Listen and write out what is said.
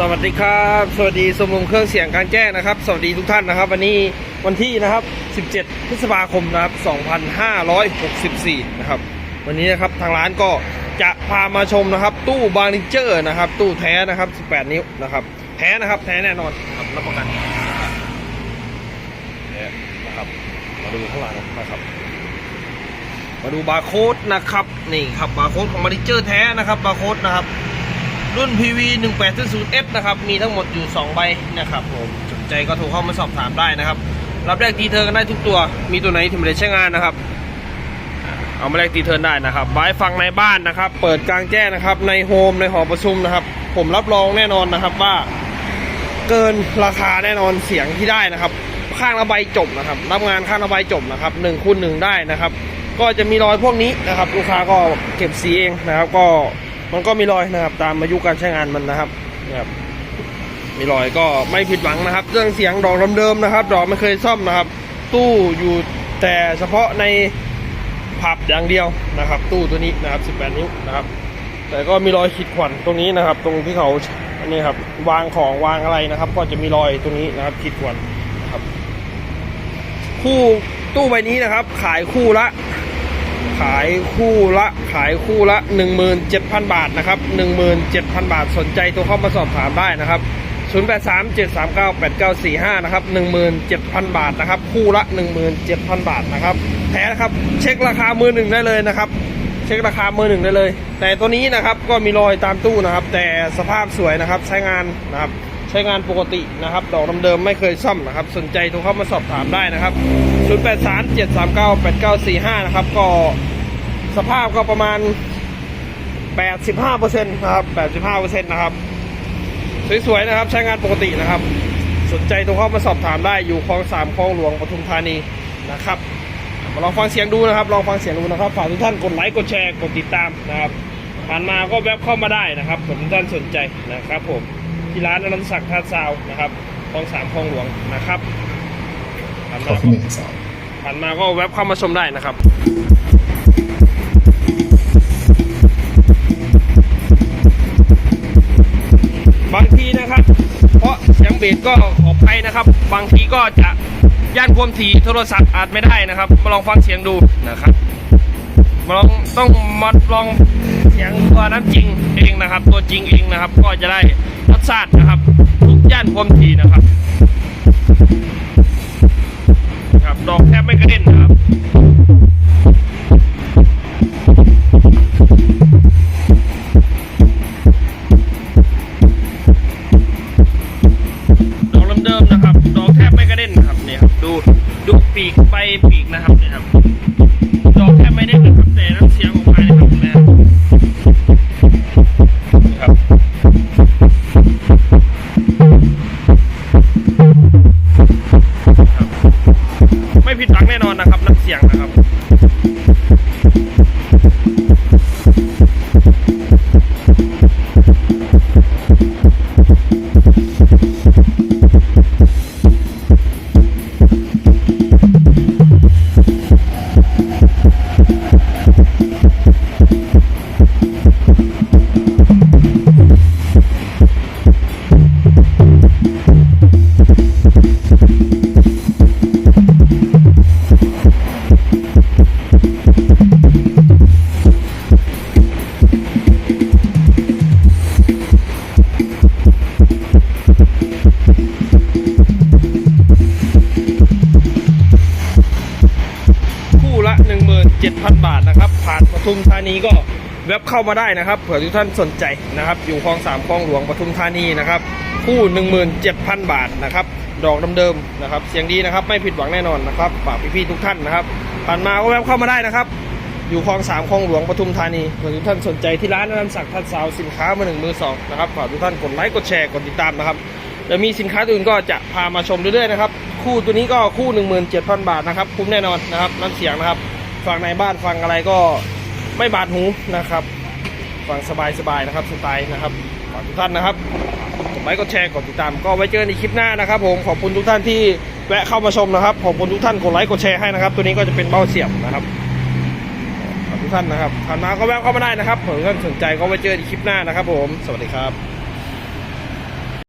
สวัสดีครับ สวัสดีสมรมเครื่องเสียงการแจ้งนะครับ สวัสดีทุกท่านนะครับ วันนี้วันที่นะครับ 17 พฤษภาคมนะครับ 2564 นะครับ วันนี้นะครับทางร้านก็จะพามาชมนะครับ ตู้บาริเจอร์นะครับ ตู้แท้นะครับ 18 นิ้วนะครับ แท้นะครับ แท้แน่นอนครับรับประกันนะครับ มาดูข้างหลังนะครับ มาดูบาร์โค้ดนะครับ นี่ครับบาร์โค้ดของบาริเจอร์แท้นะครับบาร์โค้ดนะครับ รุ่น PV 1800S นะครับ มีทั้งหมดอยู่ 2 ใบนะครับผมสนใจก็โทรเข้ามาสอบถามได้นะครับ รับแรกตีเทิร์นกันได้ทุกตัว มีตัวไหนที่ไม่ได้ใช้งานนะครับ เอามาแรกตีเทิร์นได้นะครับไว้ฟังในบ้านนะครับ เปิดกลางแจ้งนะครับ ในโฮม ในหอประชุมนะครับ ผมรับรองแน่นอนนะครับว่า เกินราคาแน่นอนเสียงที่ได้นะครับ ข้างละใบจบนะครับ รับงานข้างละใบจบนะครับหนึ่งคูณหนึ่งได้นะครับ ก็จะมีรอยพวกนี้นะครับ ลูกค้าก็เก็บสีเองนะครับ ก็ มันก็มีรอยนะครับ ตามอายุการใช้งานมันนะครับนะครับ มีรอยก็ไม่ผิดหวังนะครับ เรื่องเสียงดอกเดิมๆนะครับ ดอกไม่เคยซ่อมนะครับ ตู้อยู่แต่เฉพาะในผับอย่างเดียวนะครับ ตู้ตัวนี้นะครับ 18 นิ้วนะครับ แต่ก็มีรอยขีดข่วนตรงนี้นะครับ ตรงที่เขาอันนี้ครับวางของวางอะไรนะครับ ก็จะมีรอยตรงนี้นะครับขีดข่วนนะครับ คู่ตู้ใบนี้นะครับ ขายคู่ละ ขายคู่ละขายคู่ละ 17,000 บาทนะครับ 17,000 บาทสนใจโทรเข้ามาสอบถามได้นะครับ 0837398945 นะครับ 17,000 บาทนะครับ คู่ละ 17,000 บาทนะครับแท้นะครับเช็คราคามือหนึ่งได้เลยนะครับ เช็คราคามือหนึ่งได้เลย แต่ตัวนี้นะครับก็มีรอยตามตู้นะครับ แต่สภาพสวยนะครับใช้งานนะครับ ใช้งานปกตินะครับ ดอกเดิมๆไม่เคยซ่อมนะครับ สนใจโทรเข้ามาสอบถามได้นะครับ 0837398945 นะครับ ก็สภาพก็ประมาณ 85%นะครับ 85%นะครับ สวยๆนะครับ ใช้งานปกตินะครับ สนใจโทรเข้ามาสอบถามได้อยู่คลองสามคลองหลวงปทุมธานีนะครับมาลองฟังเสียงดูนะครับ ลองฟังเสียงดูนะครับ ฝากทุกท่านกดไลค์ กดแชร์ กดติดตามนะครับ ผ่านมาก็แวบเข้ามาได้นะครับผมทุกท่านสนใจนะครับผม ที่ร้านอนันตศักดิ์ท่าซาวน์นะครับคลองสามคลองหลวงนะครับผ่านขมาอที่หนึ่งสองผ่านมาก็แวบเข้ามาชมได้นะครับบางทีนะครับ เพราะเสียงเบสก็ขอไปนะครับ บางทีก็จะย่านความถี่โทรศัพท์อาจไม่ได้นะครับ มาลองฟังเสียงดูนะครับ มาลองต้องมาลองเสียงตัวนั้นจริงเองนะครับ ตัวจริงเองนะครับ ก็จะได้รสชาตินะครับ ทุกย่านความถี่นะครับครับดอกแทบไม่กระเด็นนะครับดอกเดิมๆนะครับ ดอกแทบไม่กระเด็นครับเนี่ยครับดูดูปีกใบปีกนะครับเนี่ยครับ ไม่ผิดหวังแน่นอนนะครับนักเสียงนะครับ 7,000 บาทนะครับ ผ่านปทุมธานีก็เว็บเข้ามาได้นะครับ เผื่อทุกท่านสนใจนะครับ อยู่คลองสามคลองหลวงปทุมธานีนะครับ คู่ 17,000 บาทนะครับ ดอกเดิมๆนะครับ เสียงดีนะครับ ไม่ผิดหวังแน่นอนนะครับฝากพี่ๆทุกท่านนะครับ ผ่านมาก็แวบเข้ามาได้นะครับ อยู่คลองสามคลองหลวงปทุมธานีเผื่อทุกท่านสนใจที่ร้านนันต์ศักทัดสาวสินค้ามือหนึ่งมือสองนะครับฝากทุกท่านกดไลค์กดแชร์กดติดตามนะครับเดี๋ยวมีสินค้าอื่นก็จะพามาชมเรื่อยๆนะครับคู่ตัวนี้ก็คู่ 17,000 บาทนะครับคุ้มแน่นอนนะครับน้ำเสียงนะครับ ฟังในบ้านฟังอะไรก็ไม่บาดหูนะครับ ฟังสบายๆนะครับสไตล์นะครับฝากทุกท่านนะครับกดไลค์กดแชร์กดติดตาม ก็ไว้เจอในคลิปหน้านะครับ ผมขอบคุณทุกท่านที่แวะเข้ามาชมนะครับขอบคุณทุกท่านกดไลค์กดแชร์ให้นะครับ ตัวนี้ก็จะเป็นเบ้าเสียบนะครับขอบคุณทุกท่านนะครับผ่านมาก็แวะเข้ามาได้นะครับเผื่อท่านสนใจก็ไว้เจอในคลิปหน้านะครับ ผม สวัสดีครับ